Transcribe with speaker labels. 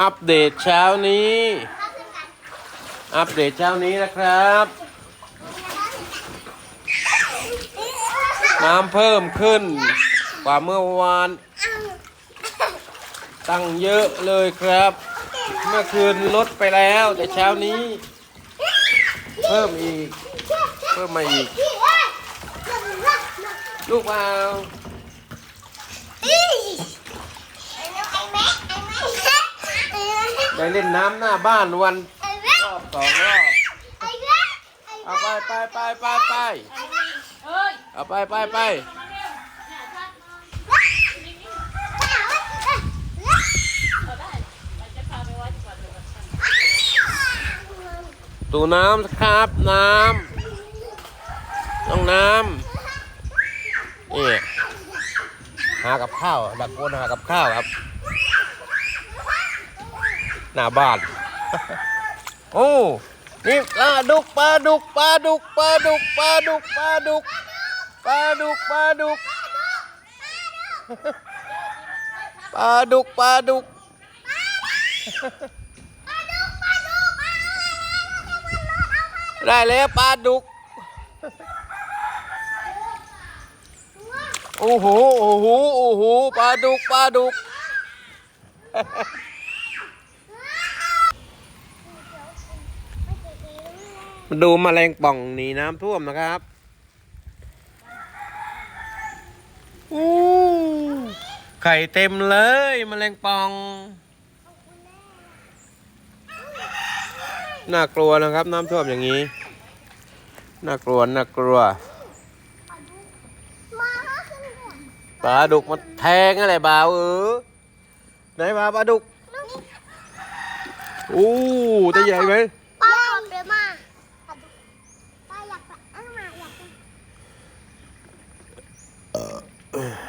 Speaker 1: อัปเดตเช้านี้ อัปเดตเช้านี้นะครับ น้ำเพิ่มขึ้น กว่าเมื่อวาน ตั้งเยอะเลยครับ เมื่อคืนลดไปแล้ว แต่เช้านี้ เพิ่มอีก เพิ่มมาอีก ลูกเอา ไปเล่นน้ำหน้าบ้านวันรอบสองรอบเอาไปไปไปไปไป
Speaker 2: เอา
Speaker 1: ไปไปไปตูน้ำครับน้ำน้องน้ำนี่หากับข้าวดักโกนหากับข้าวครับ หน้าบ้าน โอ้ นี่ปลาดุกปลาดุกปลาดุกปลาดุกปลาดุกปลาดุกปลาดุกปลาดุกปลาดุกปลาดุกได้แล้วปลาดุก โอ้โห โอ้โห โอ้โห ปลาดุก ปลาดุก มาดูแมลงป่องหนีน้ำท่วมนะครับอู้ไข่เต็มเลยแมลงป่อง น่ากลัวนะครับ น้ำท่วมอย่างนี้ น่ากลัว น่ากลัวปลาดุกมันแทงอะไรบ่าวเออไหนมาปลาดุกอู้ตัวใหญ่ไหม
Speaker 3: Ugh.